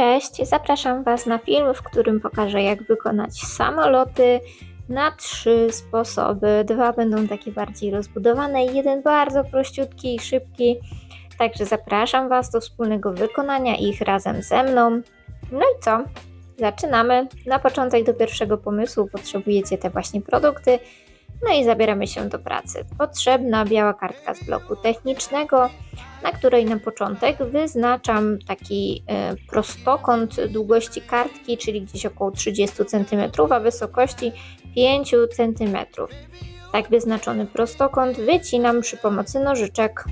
cześć! Zapraszam Was na film, w którym pokażę jak wykonać samoloty na trzy sposoby. Dwa będą takie bardziej rozbudowane jeden bardzo prościutki i szybki. Także zapraszam Was do wspólnego wykonania ich razem ze mną. No i co? Zaczynamy. Na początek do pierwszego pomysłu potrzebujecie te właśnie produkty. No i zabieramy się do pracy. Potrzebna biała kartka z bloku technicznego, na której na początek wyznaczam taki e, prostokąt długości kartki, czyli gdzieś około 30 cm, a wysokości 5 cm. Tak wyznaczony prostokąt wycinam przy pomocy nożyczek.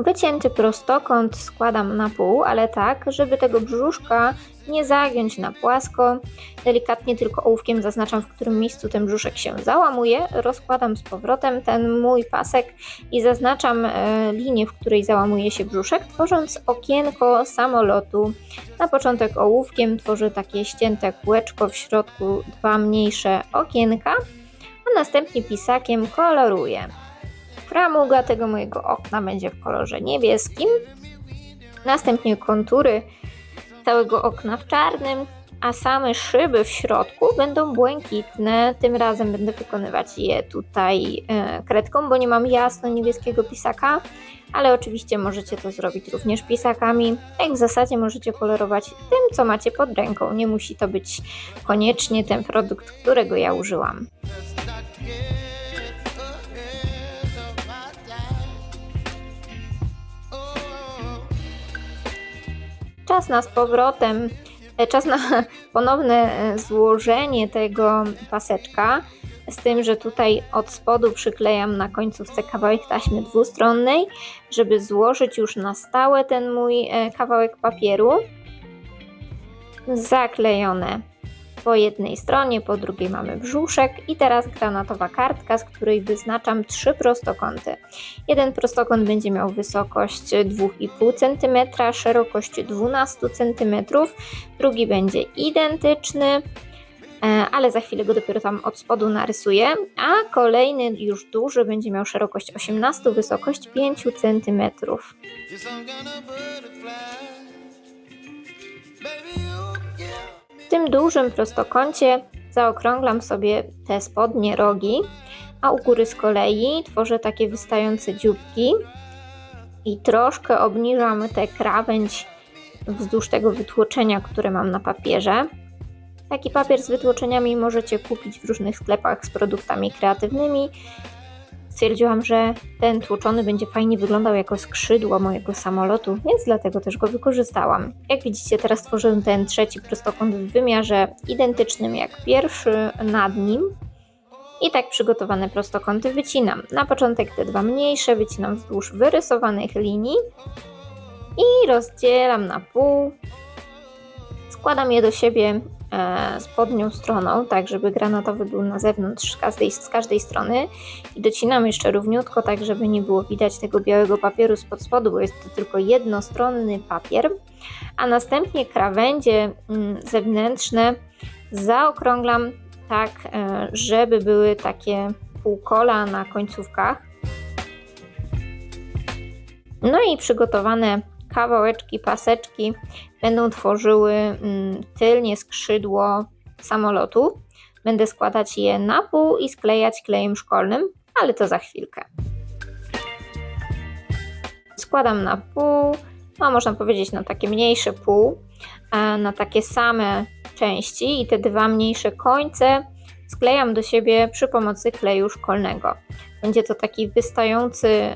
Wycięty prostokąt składam na pół, ale tak, żeby tego brzuszka nie zagiąć na płasko. Delikatnie tylko ołówkiem zaznaczam, w którym miejscu ten brzuszek się załamuje. Rozkładam z powrotem ten mój pasek i zaznaczam e, linię, w której załamuje się brzuszek, tworząc okienko samolotu. Na początek ołówkiem tworzę takie ścięte kółeczko, w środku dwa mniejsze okienka, a następnie pisakiem koloruję. Framuga tego mojego okna będzie w kolorze niebieskim. Następnie kontury całego okna w czarnym, a same szyby w środku będą błękitne. Tym razem będę wykonywać je tutaj e, kredką, bo nie mam jasno niebieskiego pisaka, ale oczywiście możecie to zrobić również pisakami. Jak w zasadzie możecie kolorować tym, co macie pod ręką. Nie musi to być koniecznie ten produkt, którego ja użyłam. Czas na z powrotem, e, czas na ponowne e, złożenie tego paseczka. Z tym, że tutaj od spodu przyklejam na końcówce kawałek taśmy dwustronnej, żeby złożyć już na stałe ten mój e, kawałek papieru. Zaklejone po jednej stronie, po drugiej mamy brzuszek i teraz granatowa kartka, z której wyznaczam trzy prostokąty. Jeden prostokąt będzie miał wysokość 2,5 cm, szerokość 12 cm, drugi będzie identyczny, e, ale za chwilę go dopiero tam od spodu narysuję, a kolejny już duży będzie miał szerokość 18, wysokość 5 cm. Tym dużym prostokącie zaokrąglam sobie te spodnie rogi, a u góry z kolei tworzę takie wystające dzióbki i troszkę obniżam tę krawędź wzdłuż tego wytłoczenia, które mam na papierze. Taki papier z wytłoczeniami możecie kupić w różnych sklepach z produktami kreatywnymi. Stwierdziłam, że ten tłoczony będzie fajnie wyglądał jako skrzydło mojego samolotu, więc dlatego też go wykorzystałam. Jak widzicie, teraz tworzę ten trzeci prostokąt w wymiarze identycznym jak pierwszy nad nim. I tak przygotowane prostokąty wycinam. Na początek te dwa mniejsze wycinam wzdłuż wyrysowanych linii i rozdzielam na pół. Składam je do siebie e, spodnią stroną, tak żeby granatowy był na zewnątrz z każdej, z każdej strony. I docinam jeszcze równiutko, tak żeby nie było widać tego białego papieru spod spodu, bo jest to tylko jednostronny papier, a następnie krawędzie mm, zewnętrzne. Zaokrąglam tak, e, żeby były takie półkola na końcówkach. No i przygotowane kawałeczki, paseczki będą tworzyły mm, tylnie skrzydło samolotu. Będę składać je na pół i sklejać klejem szkolnym, ale to za chwilkę. Składam na pół, no można powiedzieć na takie mniejsze pół, a na takie same części i te dwa mniejsze końce sklejam do siebie przy pomocy kleju szkolnego. Będzie to taki wystający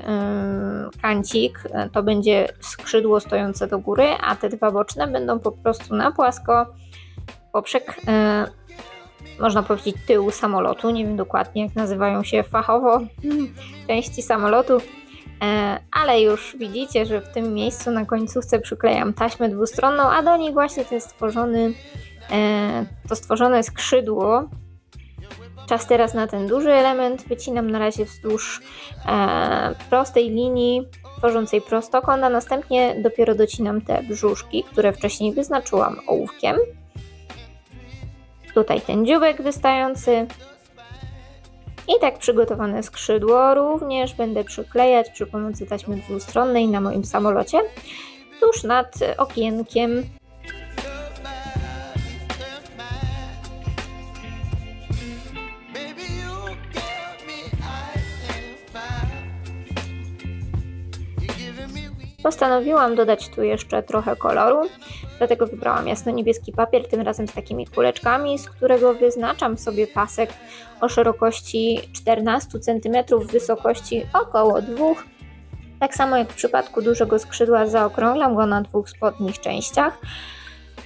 kancik, y, to będzie skrzydło stojące do góry, a te dwa boczne będą po prostu na płasko poprzek, y, można powiedzieć, tyłu samolotu. Nie wiem dokładnie, jak nazywają się fachowo części samolotu, E, ale już widzicie, że w tym miejscu na końcówce przyklejam taśmę dwustronną, a do niej właśnie ten stworzony, e, to stworzone skrzydło. Czas teraz na ten duży element. Wycinam na razie wzdłuż e, prostej linii tworzącej prostokąt, a następnie dopiero docinam te brzuszki, które wcześniej wyznaczyłam ołówkiem. Tutaj ten dziubek wystający. I tak przygotowane skrzydło również będę przyklejać przy pomocy taśmy dwustronnej na moim samolocie, tuż nad okienkiem Postanowiłam dodać tu jeszcze trochę koloru, dlatego wybrałam jasno-niebieski papier, tym razem z takimi kuleczkami, z którego wyznaczam sobie pasek o szerokości 14 cm, wysokości około 2 Tak samo jak w przypadku dużego skrzydła zaokrąglam go na dwóch spodnich częściach,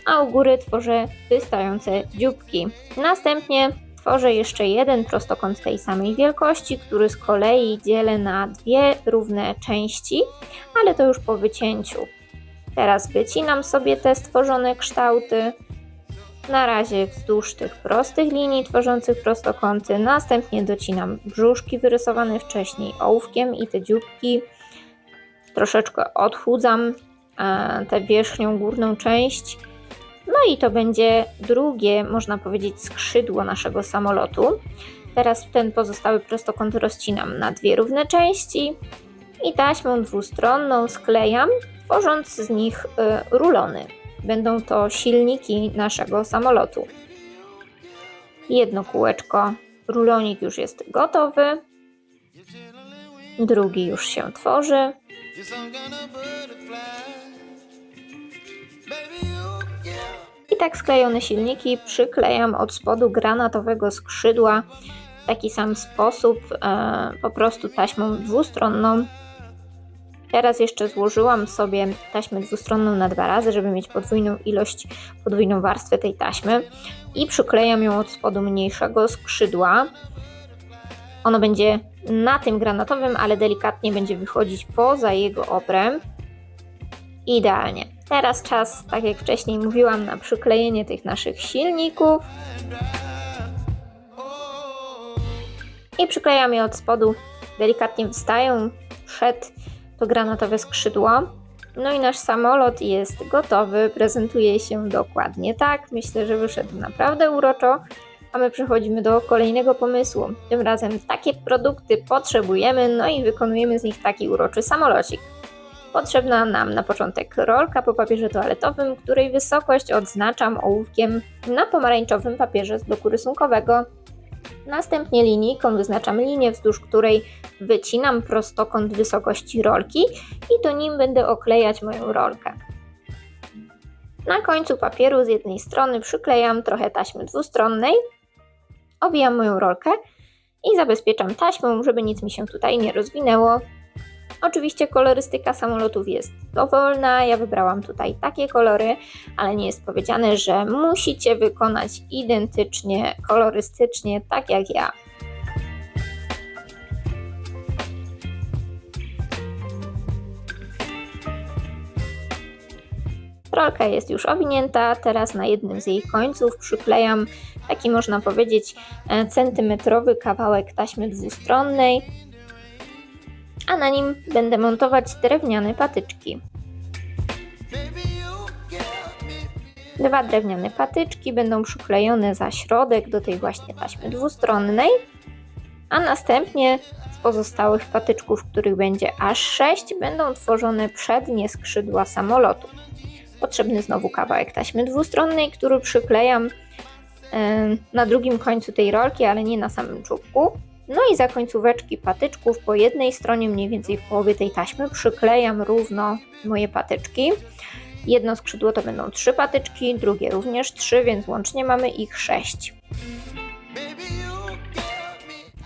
a u góry tworzę wystające dzióbki. Następnie tworzę jeszcze jeden prostokąt tej samej wielkości, który z kolei dzielę na dwie równe części, ale to już po wycięciu. Teraz wycinam sobie te stworzone kształty. Na razie wzdłuż tych prostych linii tworzących prostokąty, następnie docinam brzuszki wyrysowane wcześniej ołówkiem i te dzióbki. Troszeczkę odchudzam e, tę wierzchnią górną część. No i to będzie drugie, można powiedzieć, skrzydło naszego samolotu. Teraz ten pozostały prostokąt rozcinam na dwie równe części i taśmą dwustronną sklejam, tworząc z nich y, rulony. Będą to silniki naszego samolotu. Jedno kółeczko, rulonik już jest gotowy, drugi już się tworzy. Tak sklejone silniki przyklejam od spodu granatowego skrzydła w taki sam sposób, e, po prostu taśmą dwustronną. Teraz jeszcze złożyłam sobie taśmę dwustronną na dwa razy, żeby mieć podwójną ilość, podwójną warstwę tej taśmy i przyklejam ją od spodu mniejszego skrzydła. Ono będzie na tym granatowym, ale delikatnie będzie wychodzić poza jego obręb. Idealnie. Teraz czas, tak jak wcześniej mówiłam, na przyklejenie tych naszych silników. I przyklejam je od spodu. Delikatnie wystają przed to granatowe skrzydło. No i nasz samolot jest gotowy, prezentuje się dokładnie tak. Myślę, że wyszedł naprawdę uroczo. A my przechodzimy do kolejnego pomysłu. Tym razem takie produkty potrzebujemy, no i wykonujemy z nich taki uroczy samolocik. Potrzebna nam na początek rolka po papierze toaletowym, której wysokość odznaczam ołówkiem na pomarańczowym papierze z bloku rysunkowego. Następnie linijką wyznaczam linię, wzdłuż której wycinam prostokąt wysokości rolki i to nim będę oklejać moją rolkę. Na końcu papieru z jednej strony przyklejam trochę taśmy dwustronnej, owijam moją rolkę i zabezpieczam taśmą, żeby nic mi się tutaj nie rozwinęło. Oczywiście kolorystyka samolotów jest dowolna. Ja wybrałam tutaj takie kolory, ale nie jest powiedziane, że musicie wykonać identycznie, kolorystycznie, tak jak ja. Rolka jest już owinięta, teraz na jednym z jej końców przyklejam taki można powiedzieć e, centymetrowy kawałek taśmy dwustronnej, a na nim będę montować drewniane patyczki. Dwa drewniane patyczki będą przyklejone za środek do tej właśnie taśmy dwustronnej, a następnie z pozostałych patyczków, których będzie aż 6, będą tworzone przednie skrzydła samolotu. Potrzebny znowu kawałek taśmy dwustronnej, który przyklejam na drugim końcu tej rolki, ale nie na samym czubku. No i za końcóweczki patyczków po jednej stronie, mniej więcej w połowie tej taśmy, przyklejam równo moje patyczki. Jedno skrzydło to będą trzy patyczki, drugie również trzy, więc łącznie mamy ich sześć.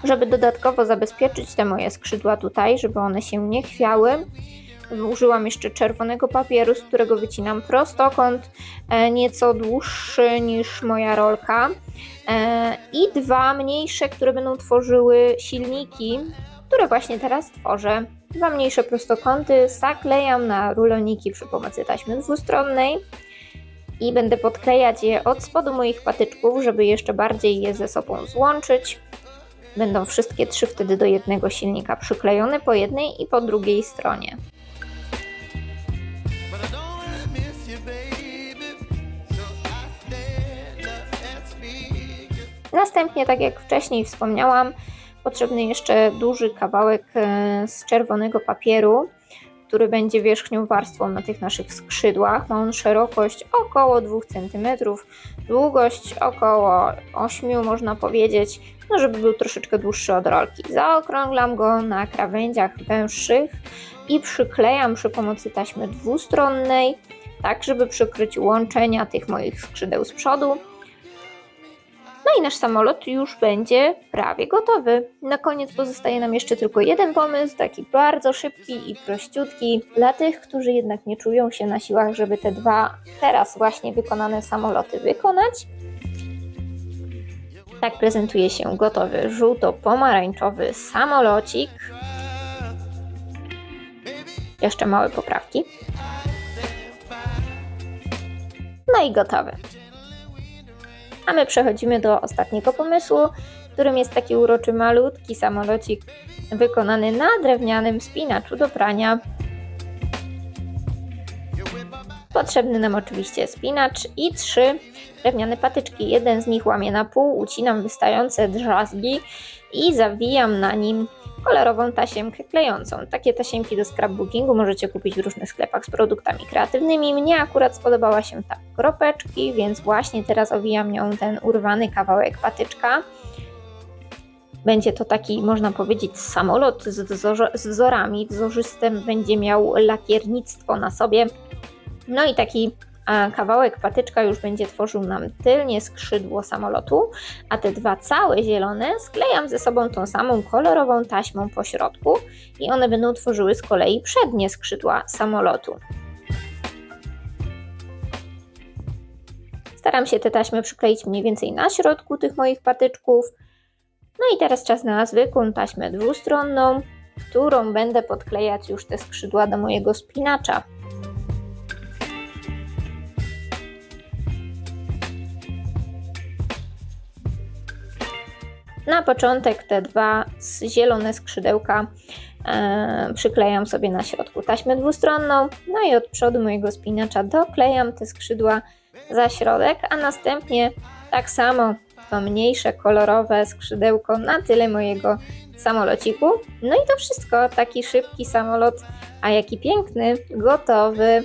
Żeby dodatkowo zabezpieczyć te moje skrzydła tutaj, żeby one się nie chwiały, użyłam jeszcze czerwonego papieru, z którego wycinam prostokąt, e, nieco dłuższy niż moja rolka e, i dwa mniejsze, które będą tworzyły silniki, które właśnie teraz tworzę. Dwa mniejsze prostokąty zaklejam na ruloniki przy pomocy taśmy dwustronnej i będę podklejać je od spodu moich patyczków, żeby jeszcze bardziej je ze sobą złączyć. Będą wszystkie trzy wtedy do jednego silnika przyklejone po jednej i po drugiej stronie. Następnie, tak jak wcześniej wspomniałam, Potrzebny jeszcze duży kawałek e, z czerwonego papieru, który będzie wierzchnią warstwą na tych naszych skrzydłach. Ma on szerokość około 2 cm, długość około 8 można powiedzieć, no żeby był troszeczkę dłuższy od rolki. Zaokrąglam go na krawędziach węższych i przyklejam przy pomocy taśmy dwustronnej, tak żeby przykryć łączenia tych moich skrzydeł z przodu. No i nasz samolot już będzie prawie gotowy. Na koniec pozostaje nam jeszcze tylko jeden pomysł, taki bardzo szybki i prościutki. Dla tych, którzy jednak nie czują się na siłach, żeby te dwa teraz właśnie wykonane samoloty wykonać. Tak prezentuje się gotowy żółto-pomarańczowy samolocik. Jeszcze małe poprawki. No i gotowy. A my przechodzimy do ostatniego pomysłu, którym jest taki uroczy malutki samolocik wykonany na drewnianym spinaczu do prania. Potrzebny nam oczywiście spinacz i trzy drewniane patyczki. Jeden z nich łamię na pół, ucinam wystające drzazgi i zawijam na nim kolorową tasiemkę klejącą. Takie tasiemki do scrapbookingu możecie kupić w różnych sklepach z produktami kreatywnymi. Mnie akurat spodobała się ta kropeczki, więc właśnie teraz owijam nią ten urwany kawałek patyczka. Będzie to taki, można powiedzieć, samolot z, wzorze- z wzorami. Wzorzystem będzie miał lakiernictwo na sobie. No i taki a kawałek patyczka już będzie tworzył nam tylnie skrzydło samolotu, a te dwa całe zielone sklejam ze sobą tą samą kolorową taśmą po środku i one będą tworzyły z kolei przednie skrzydła samolotu. Staram się te taśmy przykleić mniej więcej na środku tych moich patyczków. No i teraz czas na zwykłą taśmę dwustronną, którą będę podklejać już te skrzydła do mojego spinacza. Na początek te dwa zielone skrzydełka e, przyklejam sobie na środku taśmę dwustronną, no i od przodu mojego spinacza doklejam te skrzydła za środek, a następnie tak samo to mniejsze kolorowe skrzydełko na tyle mojego samolociku. No i to wszystko, taki szybki samolot, a jaki piękny, gotowy.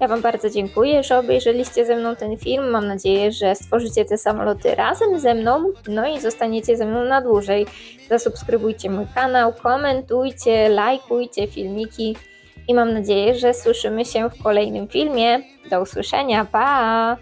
Ja Wam bardzo dziękuję, że obejrzeliście ze mną ten film. Mam nadzieję, że stworzycie te samoloty razem ze mną, no i zostaniecie ze mną na dłużej. Zasubskrybujcie mój kanał, komentujcie, lajkujcie filmiki i mam nadzieję, że słyszymy się w kolejnym filmie. Do usłyszenia, pa!